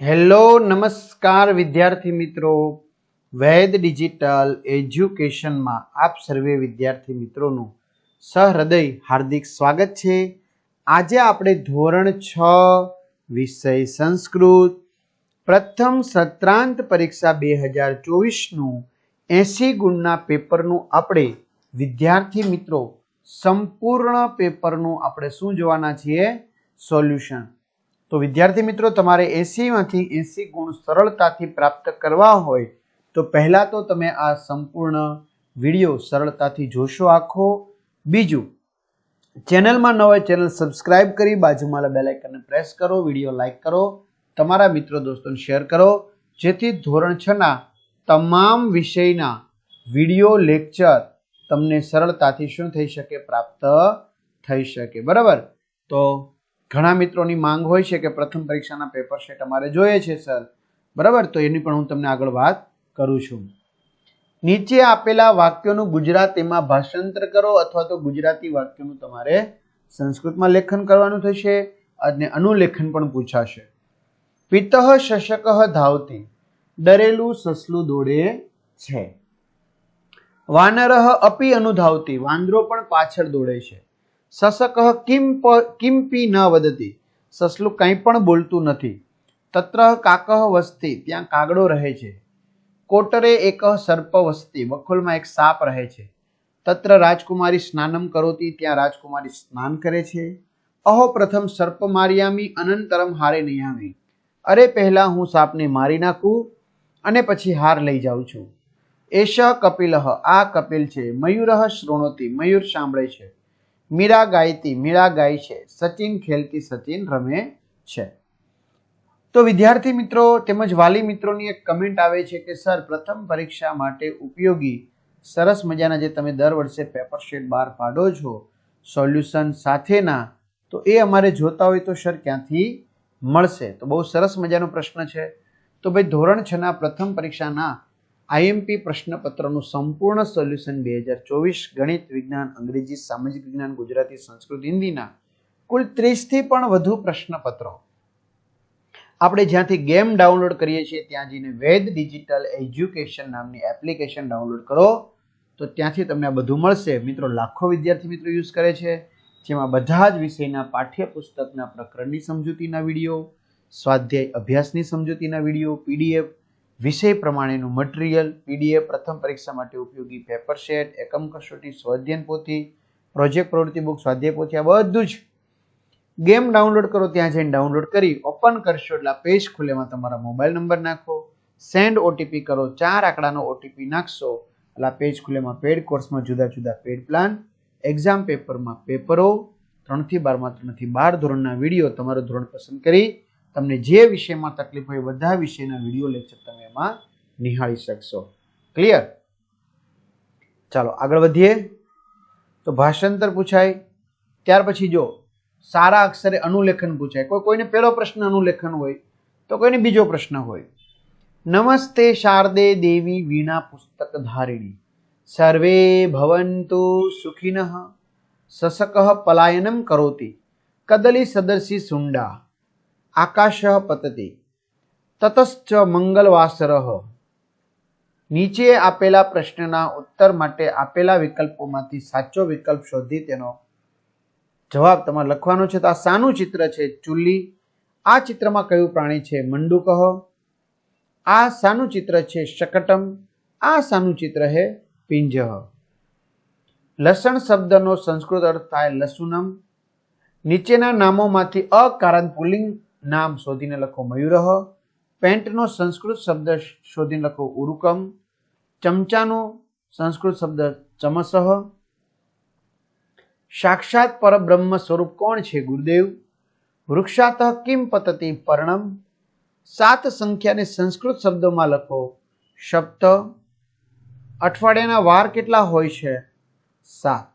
Hello, નમસ્કાર વિદ્યાર્થી મિત્રો. વૈદ ડિજિટલ એજ્યુકેશનમાં આપ સર્વે વિદ્યાર્થી મિત્રોનું સહૃદય હાર્દિક સ્વાગત છે. આજે આપણે ધોરણ છ, વિષય સંસ્કૃત, પ્રથમ સત્રાંત પરીક્ષા બે હજાર ચોવીસનું એંસી ગુણના પેપરનું આપણે વિદ્યાર્થી મિત્રો સંપૂર્ણ પેપરનું આપણે શું જોવાના છીએ? સોલ્યુશન. તો વિદ્યાર્થી મિત્રો, તમારે એસીમાંથી એસી ગુણ સરળતાથી પ્રાપ્ત કરવા હોય તો પહેલાં તો તમે આ સંપૂર્ણ વીડિયો સરળતાથી જોશો આખો. બીજું, ચેનલમાં ન ચેનલ સબસ્ક્રાઇબ કરી બાજુમાં બેલ આઇકનને પ્રેસ કરો, વીડિયો લાઈક કરો, તમારા મિત્રો દોસ્તોને શેર કરો, જેથી ધોરણ છના તમામ વિષયના વીડિયો, લેક્ચર તમને સરળતાથી શું થઈ શકે પ્રાપ્ત થઈ શકે. બરાબર? તો ઘણા મિત્રોની માંગ હોય છે કે પ્રથમ પરીક્ષાના પેપર સેટ અમારે જોઈએ છે, સર. બરાબર? તો એની પણ હું તમને આગળ વાત કરું છું. નીચે આપેલા વાક્યોનું ગુજરાતીમાં ભાષાંતર કરો અથવા તો ગુજરાતી વાક્યોનું તમારે સંસ્કૃતમાં લેખન કરવાનું થશે અને અનુલેખન પણ પૂછાશે. પિતઃ શશક ધાવતી. ડરેલું સસલું દોડે છે. વાનરહ અપી અનુધાવતી. વાંદરો પણ પાછળ દોડે છે. સસક કિમ કિમપી ન વદતી. સસલું કંઈ પણ બોલતું નથી. તત્ર કાકહ વસ્તી, ત્યાં કાગડો રહે છે. કોટરે એક સર્પ વસ્તી, વખોલમાં એક સાપ રહે છે. તત્ર રાજકુમારી સ્નાનમ કરોતી, ત્યાં રાજકુમારી સ્નાન કરે છે. અહો પ્રથમ સર્પ માર્યામી, અનંતરમ હારે નિયામી અરે પહેલા હું સાપને મારી નાખું અને પછી હાર લઈ જાઉં છું. એશ કપિલહ આ કપિલ છે. મયુરહ શ્રોણોતી મયુર સાંભળે છે. મીરા ગાયતી, મીરા ગાય છે, સચિન ખેલતી, સચિન રમે છે. તો વિદ્યાર્થી મિત્રો, તેમજ વાલી મિત્રોની એક કમેન્ટ આવે છે કે, સર, પ્રથમ પરીક્ષા માટે ઉપયોગી, સરસ મજાના જે તમે દર વર્ષે પેપર શીટ બહાર પાડો છો સોલ્યુશન સાથેના, તો એ અમારે જોતા હોય તો સર ક્યાંથી મળશે? તો બહુ સરસ મજાનો પ્રશ્ન છે. તો ભાઈ, ધોરણ છના પ્રથમ પરીક્ષાના આઈએમપી પ્રશ્નપત્રનું સંપૂર્ણ સોલ્યુશન બે હજાર ચોવીસ ગણિત વિજ્ઞાન, અંગ્રેજી, સામાજિક વિજ્ઞાન, ગુજરાતી, સંસ્કૃત, હિન્દીના કુલ ત્રીસથી પણ વધુ પ્રશ્નપત્રો. આપણે જ્યાંથી ગેમ ડાઉનલોડ કરીએ છીએ, ત્યાં જઈને વેદ ડિજિટલ એજ્યુકેશન નામની એપ્લિકેશન ડાઉનલોડ કરો. તો ત્યાંથી તમને આ બધું મળશે. મિત્રો, લાખો વિદ્યાર્થી મિત્રો યુઝ કરે છે. જેમાં બધા જ વિષયના પાઠ્યપુસ્તકના પ્રકરણની સમજૂતીના વીડિયો, સ્વાધ્યાય અભ્યાસની સમજૂતીના વીડિયો, પીડીએફ વિષય પ્રમાણેનું મટીરિયલ પીડીએફ પ્રથમ પરીક્ષા માટે ઉપયોગી પેપર સેટ એકમ કસોટી સ્વાધ્યન પોથી પ્રોજેક્ટ પ્રવૃત્તિ બુક સ્વાધ્યાય પોથી, આ બધું જ ગેમ ડાઉનલોડ કરો, ત્યાં જઈને ડાઉનલોડ કરી ઓપન કરશો એટલે પેજ ખુલેમાં તમારા મોબાઈલ નંબર નાખો સેન્ડ ઓટીપી કરો, ચાર આંકડાનો ઓટીપી નાખશો, એટલે પેજ ખુલેમાં પેડ કોર્સમાં જુદા જુદા પેડ પ્લાન એક્ઝામ પેપરમાં પેપરો ત્રણથી બારમાં, ત્રણથી બાર ધોરણના વીડિયો તમારું ધોરણ પસંદ કરી તમને જે વિષયમાં તકલીફ હોય બધા વિષયના વીડિયો લેક્ચર તમે એમાં નિહાળી શકશો. ક્લિયર ચાલો, આગળ વધીએ. તો ભાષાંતર પૂછાય. ત્યાર પછી જો, સારા અક્ષરે અનુલેખન પૂછાય. કોઈ કોઈને પહેલો પ્રશ્ન અનુલેખન હોય, તો કોઈને બીજો પ્રશ્ન હોય. નમસ્તે શારદે દેવી વીણા પુસ્તક ધારિણી. સર્વે ભવંતુ સુખિનઃ. સસક પલાયનમ કરોતિ. કદલી સદર્શી સુંડા. આકાશ પતતી તતશ્ચ મંગલવાસર નીચે આપેલા પ્રશ્નના ઉત્તર માટે આપેલા વિકલ્પોમાંથી સાચો વિકલ્પ શોધી તેનો જવાબ તમારે લખવાનો છે તો આ સાનું ચિત્ર છે ચુલ્લી આ ચિત્રમાં કયું પ્રાણી છે મંડુ કહો આ શાનું ચિત્ર છે શકટમ આ સાનું ચિત્ર હે પિંજહ લસણ શબ્દનો સંસ્કૃત અર્થ થાય લસુનમ નીચેના નામોમાંથી અકારણ પુલ્લિંગ નામ શોધીને લખો મયુરહ પેન્ટનો સંસ્કૃત શબ્દ શોધીને લખો ઉરુકમ, ચમચાનો સંસ્કૃત શબ્દ ચમસહ સાક્ષાત પરબ્રહ્મ સ્વરૂપ કોણ છે ગુરુદેવ? વૃક્ષાત કિમ પતતી પર્ણમ? સાત સંખ્યાને સંસ્કૃત શબ્દોમાં લખો સપ્ત અઠવાડિયાના વાર કેટલા હોય છે? સાત.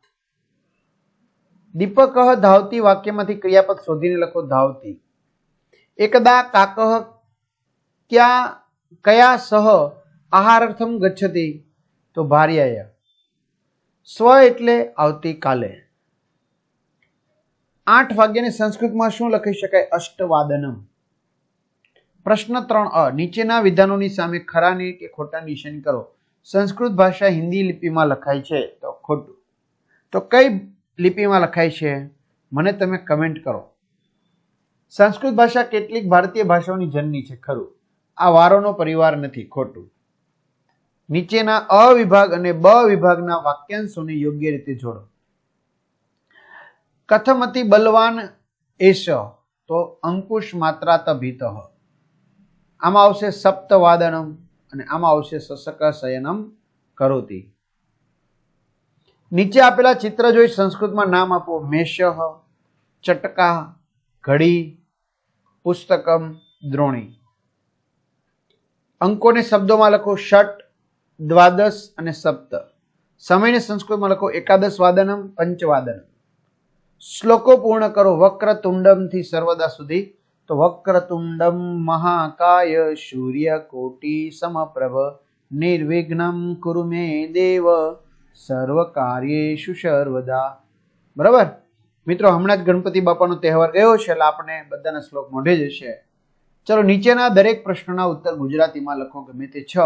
દીપક ધાવતી વાક્યમાંથી ક્રિયાપદ શોધીને લખો ધાવતી. એકદા કાકહ ક્યાં કયા સહ આહારાર્થમ ગચ્છતી? તો ભાર્યાય સ્વ એટલે આવતીકાલે આઠ વાગ્યાની સંસ્કૃતમાં શું લખી શકાય? અષ્ટવાદનમ. પ્રશ્ન ત્રણ અ. નીચેના વિધાનોની સામે ખરાની કે ખોટા નિશાની કરો. સંસ્કૃત ભાષા હિન્દી લિપિમાં લખાય છે. તો ખોટું. તો કઈ લિપિમાં લખાય છે? મને તમે કમેન્ટ કરો. સંસ્કૃત ભાષા કેટલીક ભારતીય ભાષાઓની જનની છે, ખરું. આ વારોનો પરિવાર નથી, ખોટું. નીચેના અ વિભાગ અને બ વિભાગના વાક્યાંશોને યોગ્ય રીતે જોડો. કથમતી બલવાન એશ તો અંકુશ માત્રાત ભીત. આમાં આવશે સપ્તવાદનમ અને આમાં આવશે સસક શયનમ કરોતી. નીચે આપેલા ચિત્ર જોઈ સંસ્કૃતમાં નામ આપો મેષ, ચટકા, ઘડી પુસ્તકમ દ્રોણી. અંકોને શબ્દોમાં લખો ષટ, દ્વાદશ અને સપ્ત. સમયને સંસ્કૃતમાં લખો એકાદશ વાદનમ, પંચવાદનમ. શ્લોકો પૂર્ણ કરો વક્રતુંડમથી સર્વદા સુધી. તો વક્રતુંડમ મહાકાય સૂર્ય કોટી સમપ્રભ. નિર્વિઘ્નમ કુરુ મે દેવ. સર્વ કાર્યેશુ સર્વદા. બરાબર? મિત્રો, હમણાં જ ગણપતિ બાપાનો તહેવાર ગયો છે, એટલે આપણે બધાના શ્લોક મોઢે જ હશે ચલો, નીચેના દરેક પ્રશ્નના ઉત્તર ગુજરાતીમાં લખો ગમે તે છ.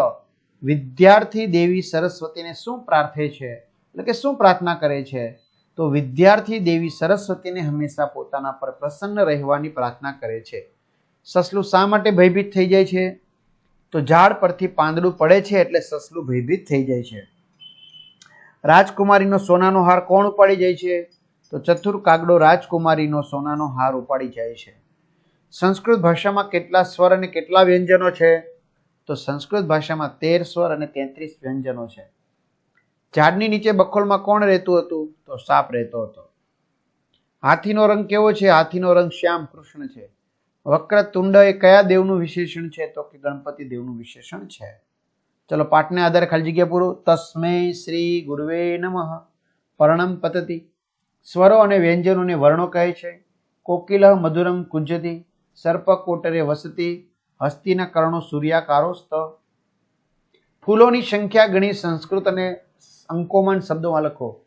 વિદ્યાર્થી દેવી સરસ્વતીને શું પ્રાર્થે છે? એટલે કે શું પ્રાર્થના કરે છે? તો વિદ્યાર્થી દેવી સરસ્વતીને હંમેશા પોતાના પર પ્રસન્ન રહેવાની પ્રાર્થના કરે છે. સસલું શા માટે ભયભીત થઈ જાય છે? તો ઝાડ પરથી પાંદડું પડે છે, એટલે સસલું ભયભીત થઈ જાય છે. રાજકુમારીનો સોનાનો હાર કોણ ઉપાડી જાય છે? તો ચતુર કાગડો રાજકુમારીનો સોનાનો હાર ઉપાડી જાય છે. સંસ્કૃત ભાષામાં કેટલા સ્વર અને કેટલા વ્યંજનો છે? તો સંસ્કૃત ભાષામાં તેર સ્વર અને તેત્રીસ વ્યંજનો છે. ઝાડની નીચે બખોલમાં કોણ રહેતું હતું? તો સાપ રહેતો હતો. હાથીનો રંગ કેવો છે? હાથીનો રંગ શ્યામ કૃષ્ણ છે. વક્રતુંડ એ કયા દેવનું વિશેષણ છે? તો કે ગણપતિ દેવનું વિશેષણ છે. ચલો પાઠને આધારે ખાલી જગ્યા પૂરું. તસ્મે શ્રી ગુરુવે નમઃ. પરણમ પતતી. સ્વરો અને વ્યંજનોને વર્ણો કહે છે. કોકિલ મધુરમ કુંજતી સર્પ કોટરે વસતી, હસ્તીના કર્ણો સૂર્યાકારોસ્ત. ફૂલોની સંખ્યા ગણી સંસ્કૃત અને અંકોમાન શબ્દોમાં લખો.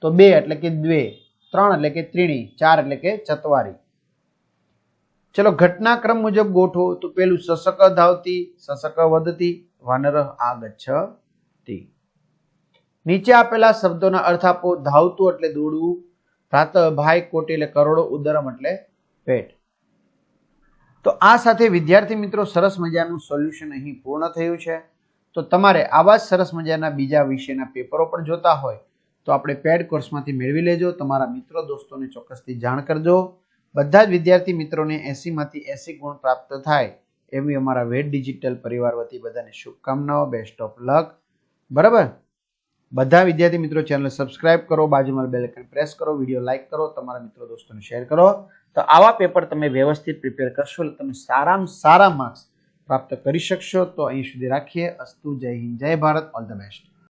તો બે એટલે કે દ્વે, ત્રણ એટલે કે ત્રીણી, ચાર એટલે કે ચતવારી. ચલો ઘટનાક્રમ મુજબ ગોઠવો. તો પેલું સશક ધાવતી, સશક વધતી, વાનર આગચ્છતી. નીચે આપેલા શબ્દોના અર્થ આપો ધાવતું એટલે દોડવું. રાત ભાઈ કોટી એટલે કરોડો ઉદરમ એટલે પેટ. તો આ સાથે વિદ્યાર્થી મિત્રો સરસ મજાનું સોલ્યુશન અહીં પૂર્ણ થયું છે. તો તમારે આવા જ સરસ મજાના બીજા વિષયના પેપરો પણ જોતા હોય તો આપણે પેડ કોર્સમાંથી મેળવી લેજો. તમારા મિત્રો દોસ્તોને ચોક્કસથી જાણ કરજો. બધા જ વિદ્યાર્થી મિત્રોને એસીમાંથી એસી ગુણ પ્રાપ્ત થાય એવી અમારા વેટ ડિજિટલ પરિવાર વતી બધાને શુભકામનાઓ. Best of luck. બરાબર? બધા વિદ્યાર્થી મિત્રો ચેનલ સબસ્ક્રાઇબ કરો, બાજુમાં બેલ આઇકન પ્રેસ કરો વીડિયો લાઇક કરો, તમારા મિત્રો દોસ્તોને શેર કરો. તો આવા પેપર તમે વ્યવસ્થિત પ્રિપેર કરશો એટલે તમે સારામાં સારા માર્ક્સ પ્રાપ્ત કરી શકશો. તો અહીં સુધી રાખીએ. અસ્તુ, જય હિન્દ, જય ભારત ઓલ ધ બેસ્ટ